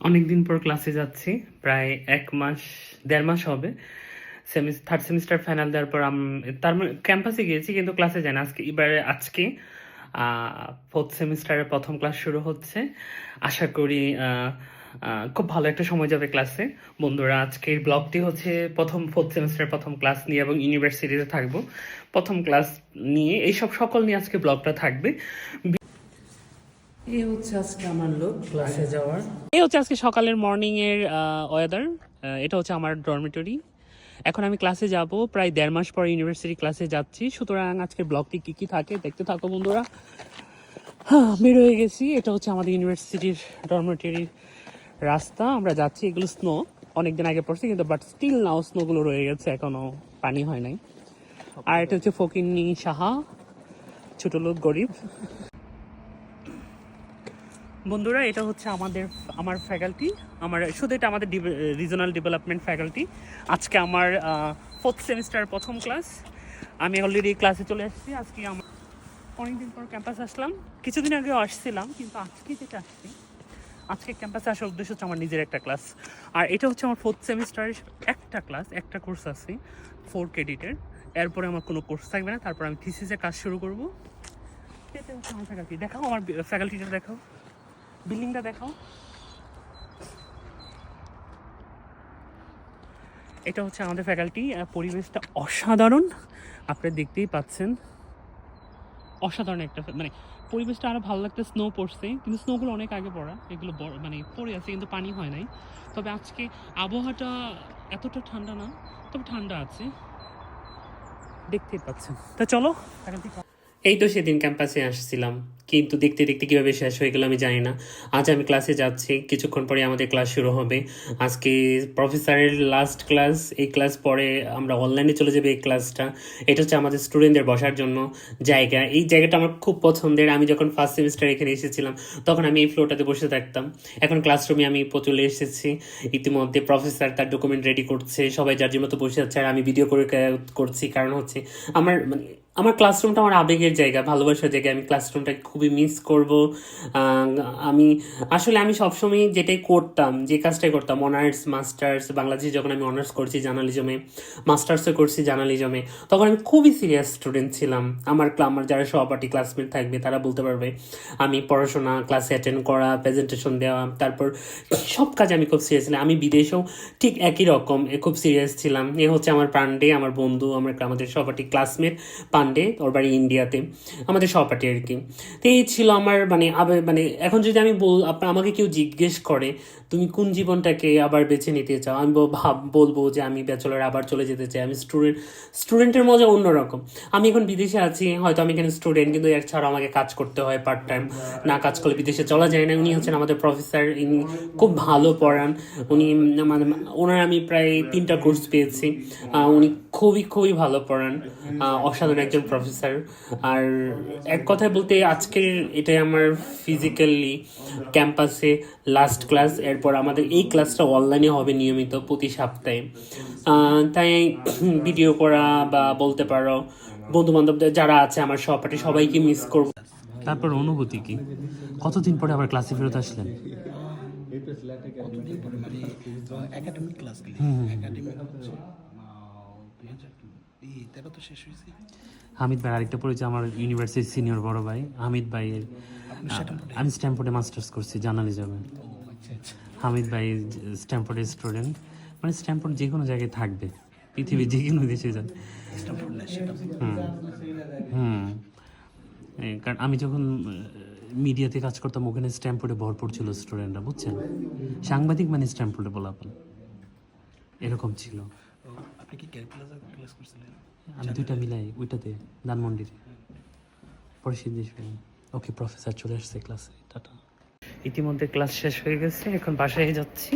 অনেকদিন পর ক্লাসে যাচ্ছি, প্রায় এক মাস, দেড় মাস হবে। থার্ড সেমিস্টার ফাইনাল দেওয়ার পর তার মানে ক্যাম্পাসে গিয়েছি কিন্তু ক্লাসে যাই না। আজকে, এবারে আজকে ফোর্থ সেমিস্টারের প্রথম ক্লাস শুরু হচ্ছে। আশা করি খুব ভালো একটা সময় যাবে ক্লাসে বন্ধুরা, আজকের ব্লগটি হচ্ছে প্রথম ফোর্থ সেমিস্টারের প্রথম ক্লাস নিয়ে এবং ইউনিভার্সিটিতে থাকব। প্রথম ক্লাস নিয়ে, এইসব সকল নিয়ে আজকে ব্লগটা থাকবে। এই হচ্ছে আজকে আমার লোক এই হচ্ছে আজকে সকালের মর্নিং এর ওয়েদার এটা হচ্ছে আমার ডরমিটরি এখন আমি ক্লাসে যাব, প্রায় দেড় মাস পর ইউনিভার্সিটি ক্লাসে যাচ্ছি। সুতরাং আজকের ব্লগটি কি কি থাকে দেখতে থাকো বন্ধুরা। হ্যাঁ বের হয়ে গেছি। এটা হচ্ছে আমাদের ইউনিভার্সিটির ডরমিটরির রাস্তা। আমরা যাচ্ছি, এগুলো স্নো অনেকদিন আগে পড়ছি, কিন্তু বাট স্টিল নাও স্নোগুলো রয়ে গেছে, এখনও পানি হয় নাই। আর এটা হচ্ছে ফকিন্নি সাহা, ছোট লোক গরিব। বন্ধুরা, এটা হচ্ছে আমাদের, আমার ফ্যাকাল্টি আমার শুধু এটা আমাদের রিজনাল ডেভেলপমেন্ট ফ্যাকাল্টি আজকে আমার ফোর্থ সেমিস্টার প্রথম ক্লাস আমি অলরেডি ক্লাসে চলে এসেছি। আজকে আমার অনেকদিন পর ক্যাম্পাস আসলাম। কিছুদিন আগেও আসছিলাম, কিন্তু আজকে যেটা আসছি, আজকে ক্যাম্পাসে আসার উদ্দেশ্য হচ্ছে আমার নিজের একটা ক্লাস আর এটা হচ্ছে আমার ফোর্থ সেমিস্টারের একটা ক্লাস একটা কোর্স আছে ফোর ক্রেডিটের এরপরে আমার কোনো কোর্স থাকবে না। তারপর আমি থিসিসে কাজ শুরু করব। আমার দেখাও আমার ফ্যাকাল্টিটা দেখাও। বিল্ডিংটা দেখাও। এটা হচ্ছে আমাদের ফ্যাকাল্টি পরিবেশটা অসাধারণ। আপনারা দেখতেই পাচ্ছেন। অসাধারণ একটা মানে পরিবেশটা আরও ভালো লাগতে স্নো পড়ছে, কিন্তু স্নোগুলো অনেক আগে পড়া, এগুলো বড়- মানে পড়ে আছে, কিন্তু পানি হয় নাই। তবে আজকে আবহাওয়াটা এতটা ঠান্ডা না, তবে ঠান্ডা আছে। দেখতেই পাচ্ছেন। তা চলো এই তো সেদিন ক্যাম্পাসে আসছিলাম। কিন্তু দেখতে দেখতে কীভাবে শেষ হয়ে গেল আমি জানি না। আজ আমি ক্লাসে যাচ্ছি। কিছুক্ষণ পরে আমাদের ক্লাস শুরু হবে। আজকে প্রফেসরের লাস্ট ক্লাস এই ক্লাস পরে আমরা অনলাইনে চলে যাবে এই ক্লাসটা এটা হচ্ছে আমাদের স্টুডেন্টদের বসার জন্য জায়গা। এই জায়গাটা আমার খুব পছন্দের। আমি যখন ফার্স্ট সেমিস্টার এখানে এসেছিলাম, তখন আমি এই ফ্লোরটাতে বসে থাকতাম। এখন ক্লাসরুমে আমি চলে এসেছি। ইতিমধ্যে প্রফেসর তার ডকুমেন্ট রেডি করছে। সবাই যার মতো বসে আছে আর আমি ভিডিও করে করছি। কারণ হচ্ছে, আমার মানে আমার ক্লাসরুমটা আমার আবেগের জায়গা, ভালোবাসার জায়গা আমি ক্লাসরুমটা খুবই মিস করব। আমি, আসলে আমি সবসময় যেটাই করতাম, যে কাজটাই করতাম অনার্স মাস্টার্স বাংলাদেশে যখন আমি অনার্স করছি জার্নালিজমে মাস্টার্সও করছি জার্নালিজমে তখন আমি খুবই সিরিয়াস স্টুডেন্ট ছিলাম। আমার আমার যারা সহপাঠী ক্লাসমেট থাকবে, তারা বলতে পারবে, আমি পড়াশোনা ক্লাসে অ্যাটেন্ড করা প্রেজেন্টেশন দেওয়া, তারপর সব কাজ আমি খুব সিরিয়াস ছিলাম। আমি বিদেশেও ঠিক একই রকম খুব সিরিয়াস ছিলাম। এ হচ্ছে আমার পান্ডে আমার বন্ধু, আমার আমাদের সহপাঠী ক্লাসমেট পান্ডে ওর বাড়ি ইন্ডিয়াতে আমাদের সহপাঠী আর কি। তো এই ছিল আমার মানে মানে এখন যদি আমি বল আপনার আমাকে কেউ জিজ্ঞেস করে তুমি কোন জীবনটাকে আবার বেছে নিতে চাও? আমি ভাব বলব যে আমি ব্যাচেলর আবার চলে যেতে চাই। আমি স্টুডেন্ট স্টুডেন্টের মজা অন্যরকম। আমি এখন বিদেশে আছি হয়তো আমি এখানে স্টুডেন্ট কিন্তু এর ছাড়াও আমাকে কাজ করতে হয় পার্ট টাইম না কাজ করলে বিদেশে চলা যায় না। উনি হচ্ছেন আমাদের প্রফেসর ইনি খুব ভালো পড়ান। উনি মানে ওনার আমি প্রায় তিনটা কোর্স পেয়েছি। উনি খুবই খুবই ভালো পড়ান। অসাধারণ একজন প্রফেসর। আর এক কথায় বলতে আজকের এটাই আমার ফিজিক্যালি ক্যাম্পাসে লাস্ট ক্লাস এরপর আমাদের এই ক্লাসটা অনলাইনে হবে নিয়মিত প্রতি সপ্তাহে। তাই ভিডিও করা বা বলতে পারো বন্ধু বান্ধবদের যারা আছে আমার সহপাঠী সবাইকে মিস করব। তারপর অনুভূতি কি? কতদিন পরে আবার ক্লাসে ফেরত আসলেন? কতদিন পরে মানে একাডেমিক ক্লাসগুলি একাডেমিক হচ্ছে দুই হাজার তেরো তো শেষ হয়েছে। হামিদ ভাই আরেকটা পরিচয় আমার ইউনিভার্সিটির সিনিয়র বড় ভাই। হামিদ ভাইয়ের আমি স্ট্যাম্পোর্ডে মাস্টার্স করছি জার্নালিজমে আচ্ছা আচ্ছা। হামিদ ভাই স্ট্যাম্পোর্ডের স্টুডেন্ট মানে স্ট্যাম্পোর্ড যে কোনো জায়গায় থাকবে পৃথিবীর যে কোনো দেশে যান। হুম হুম। কারণ আমি যখন মিডিয়াতে কাজ করতাম ওখানে স্ট্যাম্পোর্ডে ভরপুর ছিল স্টুডেন্টরা বুঝছেন? সাংবাদিক মানে স্ট্যাম্পোর্ডে বলাপন এরকম ছিল। আপনি কি ক্যালকুলাস ক্লাস করছিলেন আমি দুইটা মিলাই ওইটাতে ধানমন্ডিরে পরে সিদ্ধেশ ওকে প্রফেসর চলে আসছে ক্লাসে। টাটা। ইতিমধ্যে ক্লাস শেষ হয়ে গেছে এখন বাসায় যাচ্ছি।